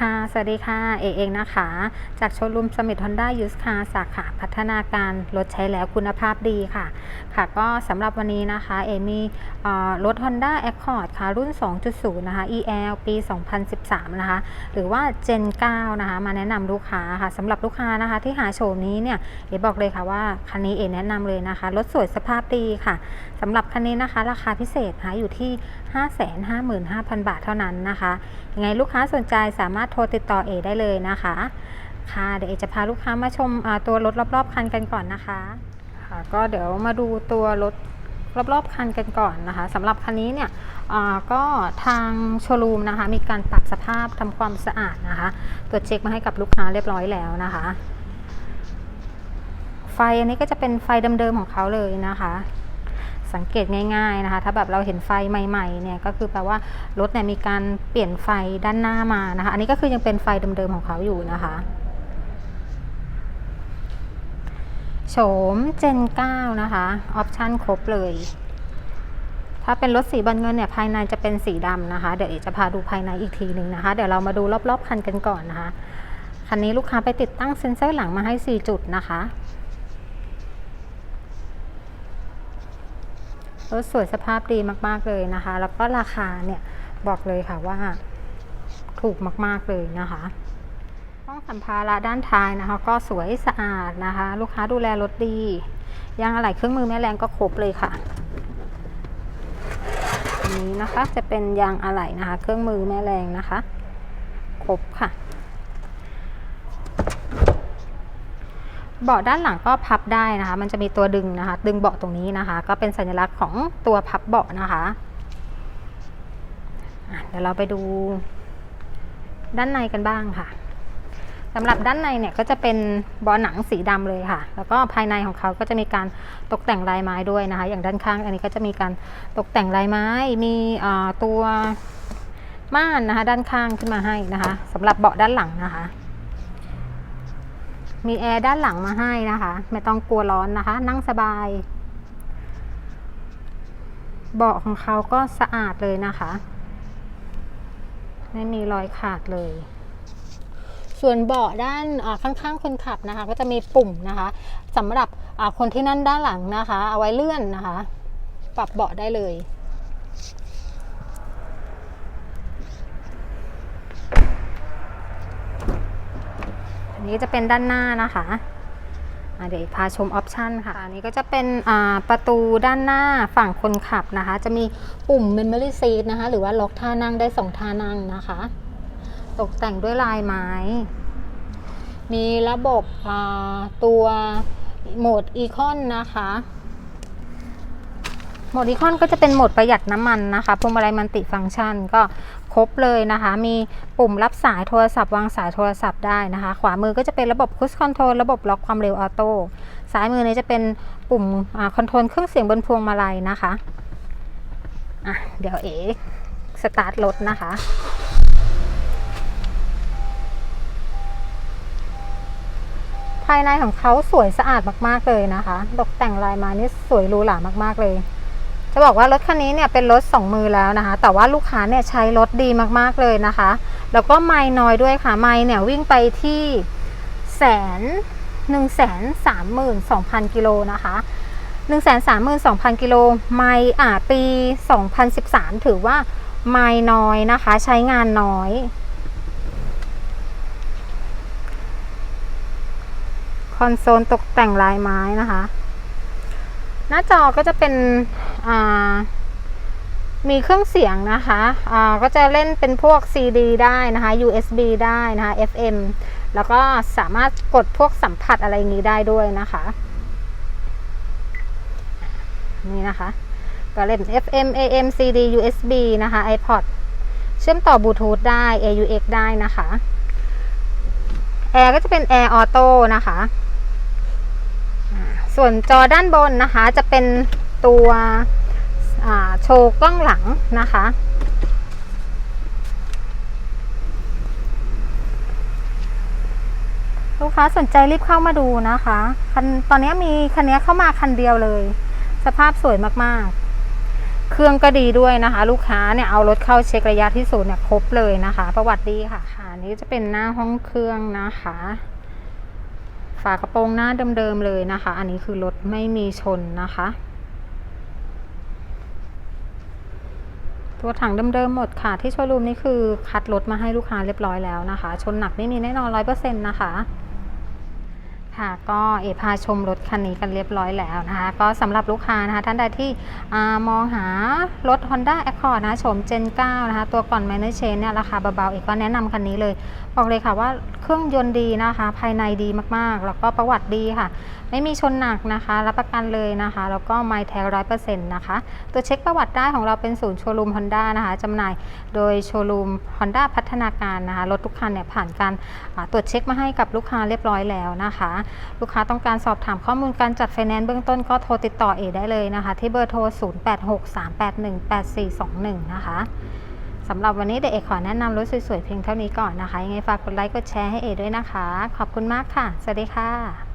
ค่ะ สวัสดีค่ะ เอเองนะคะ จากโชว์รูมสมิธฮอนด้ายูสคาสาขาพัฒนาการรถใช้แล้วคุณภาพดีค่ะ ค่ะ ก็สำหรับวันนี้นะคะ เอมีเอ่อรถ Honda Accord ค่ะ รุ่น 2.0 นะคะ EL ปี 2013 นะคะ หรือว่า Gen 9 นะคะ มาแนะนำลูกค้าค่ะสำหรับลูกค้านะคะที่หาโฉมนี้เนี่ย เอบอกเลยค่ะว่า คันนี้เอแนะนำเลยนะคะ รถสวยสภาพดีค่ะสำหรับคันนี้นะคะ ราคาพิเศษนะคะอยู่ที่ 555,000 บาทเท่านั้นนะคะยังไงลูกค้าสนใจสามารถโทรติดต่อเอได้เลยนะคะ ค่ะเดี๋ยวเอจะพาลูกค้ามาชมตัวรถรอบๆคันกันก่อนนะคะค่ะก็เดี๋ยวมาดูตัวรถรอบๆคันกันก่อนนะคะสำหรับคันนี้เนี่ยก็ทางโชว์รูมนะคะ มีการปรับสภาพทำความสะอาดนะคะตรวจเช็คมาให้กับลูกค้าเรียบร้อยแล้วนะคะ ไฟอันนี้ก็จะเป็นไฟเดิมๆของเขาเลยนะคะ สังเกตง่ายๆนะคะ ถ้าแบบเราเห็นไฟใหม่ๆเนี่ยก็คือแปลว่ารถเนี่ยมีการเปลี่ยนไฟด้านหน้ามานะคะ อันนี้ก็คือยังเป็นไฟเดิมๆของเขาอยู่นะคะโฉม Gen 9นะคะ ออปชันครบเลย ถ้าเป็นรถสีบอลเงินเนี่ย ภายในจะเป็นสีดำนะคะ เดี๋ยวเอจะพาดูภายในอีกทีหนึ่งนะคะ เดี๋ยวเรามาดูรอบๆคันกันก่อนนะคะ คันนี้ลูกค้าไปติดตั้งเซ็นเซอร์หลังมาให้ 4 จุดนะคะ รถสวยสภาพดีมากๆเลยนะคะ แล้วก็ราคาเนี่ยบอกเลยค่ะว่าถูกมากๆเลยนะคะห้องสัมภาระด้านท้ายนะคะ ก็สวยสะอาดนะคะ ลูกค้าดูแลรถดียางอะไหล่เครื่องมือแม่แรงก็ครบเลยค่ะอันนี้นะคะจะเป็นยางอะไหล่นะคะ เครื่องมือแม่แรงนะคะ ครบค่ะ เบาะด้านหลังก็พับได้นะคะ มันจะมีตัวดึงนะคะ ดึงเบาะตรงนี้นะคะ ก็เป็นสัญลักษณ์ของตัวพับเบาะนะคะเดี๋ยวเราไปดูด้านในกันบ้างค่ะสำหรับด้านในเนี่ยก็จะเป็นเบาะหนังสีดำเลยค่ะ แล้วก็ภายในของเขาก็จะมีการตกแต่งลายไม้ด้วยนะคะ อย่างด้านข้างอันนี้ก็จะมีการตกแต่งลายไม้ มีตัวม่านนะคะ ด้านข้างขึ้นมาให้นะคะสำหรับเบาะด้านหลังนะคะ มีแอร์ด้านหลังมาให้นะคะ ไม่ต้องกลัวร้อนนะคะ นั่งสบาย เบาะของเขาก็สะอาดเลยนะคะ ไม่มีรอยขาดเลย ส่วนเบาะด้านข้างๆคนขับนะคะ ก็จะมีปุ่มนะคะสำหรับคนที่นั่นด้านหลังนะคะ เอาไว้เลื่อนนะคะ ปรับเบาะได้เลย นนี้จะเป็นด้านหน้านะคะเดี๋ยวพาชมออปชันค่ะอันนี้ก็จะเป็นประตูด้านหน้าฝั่งคนขับนะคะ จะมีปุ่ม Memory Seat นะคะ หรือว่าล็อกท่านั่งได้สองท่านั่งนะคะ ตกแต่งด้วยลายไม้ มีระบบตัวโหมดอีคอนนะคะ มดอีคอนก็จะเป็นโหมดประหยัดน้ำมันนะคะพวงมาลัยมันติฟังก์ชันก็ครบเลยนะคะ มีปุ่มรับสายโทรศัพท์วางสายโทรศัพท์ได้นะคะ ขวามือก็จะเป็นระบบคุชคอนโทรลระบบล็อกความเร็วออโต้ซ้ายมือนี้จะเป็นปุ่มคอนโทรลเครื่องเสียงบนพวงมาลัยนะคะอะเดี๋ยวเอ๋สตาร์ทรถนะคะภายในของเขาสวยสะอาดมาก ๆ เลยนะคะ ตกแต่งลายมานี่สวยหรูหรามาก ๆ เลย จะบอกว่ารถคันนี้เนี่ยเป็นรถสองมือแล้วนะคะ แต่ว่าลูกค้าเนี่ยใช้รถดีมากๆเลยนะคะ แล้วก็ไม่น้อยด้วยค่ะ ไม่เนี่ยวิ่งไปที่แสนหนึ่งแสนสามหมื่นสองพันกิโลนะคะหนึ่งแสนสามหมื่นสองพันกิโลไม่อ่าปีสองพันสิบสามถือว่าไม่น้อยนะคะ ใช้งานน้อย คอนโซลตกแต่งลายไม้นะคะ หน้าจอก็จะเป็น มีเครื่องเสียงนะคะะก็จะเล่นเป็นพวก CD ได้นะคะ USB ได้นะคะ FM แล้วก็สามารถกดพวกสัมผัสอะไรอย่างนี้ได้ด้วยนะคะ นี่นะคะ ก็เล่น FM AM CD USB นะคะ iPod เชื่อมต่อบลูทูธได้ AUX ได้นะคะ แอร์ก็จะเป็นแอร์ออโต้นะคะ ส่วนจอด้านบนนะคะจะเป็นตัว โชว์กล้องหลังนะคะ ลูกค้าสนใจรีบเข้ามาดูนะคะคันตอนนี้มีคันนี้เข้ามาคันเดียวเลย สภาพสวยมากๆ เครื่องก็ดีด้วยนะคะ ลูกค้าเนี่ยเอารถเข้าเช็คระยะที่ศูนย์เนี่ยครบเลยนะคะ ประวัติดีค่ะค่ะอันนี้จะเป็นหน้าห้องเครื่องนะคะฝากระโปรงหน้าเดิมๆเลยนะคะ อันนี้คือรถไม่มีชนนะคะ ตัวถังเดิมๆหมดค่ะ ที่โชว์รูมนี่คือคัดรถมาให้ลูกค้าเรียบร้อยแล้วนะคะ ชนหนักไม่มีแน่นอนร้อยเปอร์เซ็นต์นะคะ ค่ะก็เอพาชมรถคันนี้กันเรียบร้อยแล้วนะคะ ก็สำหรับลูกค้านะคะ ท่านใดที่มองหารถ Honda Accord นะคะโฉม Gen 9 นะคะ ตัวก่อน Minor Change เนี่ยราคาเบาๆเอกก็แนะนำคันนี้เลย บอกเลยค่ะว่าเครื่องยนต์ดีนะคะ ภายในดีมากๆ แล้วก็ประวัติดีค่ะ ไม่มีชนหนักนะคะ รับประกันเลยนะคะ แล้วก็ไมล์แท้ร้อยเปอร์เซ็นต์นะคะ ตัวเช็คประวัติได้ของเราเป็นศูนย์โชว์รูม Honda นะคะจำหน่ายโดยโชว์รูม Honda พัฒนาการนะคะรถทุกคันเนี่ยผ่านการตรวจเช็คมาให้กับลูกค้าเรียบร้อยแล้วนะคะลูกค้าต้องการสอบถามข้อมูลการจัดไฟแนนซ์เบื้องต้นก็โทรติดต่อเอได้เลยนะคะ ที่เบอร์โทร 0863818421 นะคะสำหรับวันนี้เด็กเอกขอแนะนำรถสวยๆเพียงเท่านี้ก่อนนะคะยังไงฝากกดไลค์กดแชร์ให้เอด้วยนะคะ ขอบคุณมากค่ะ สวัสดีค่ะ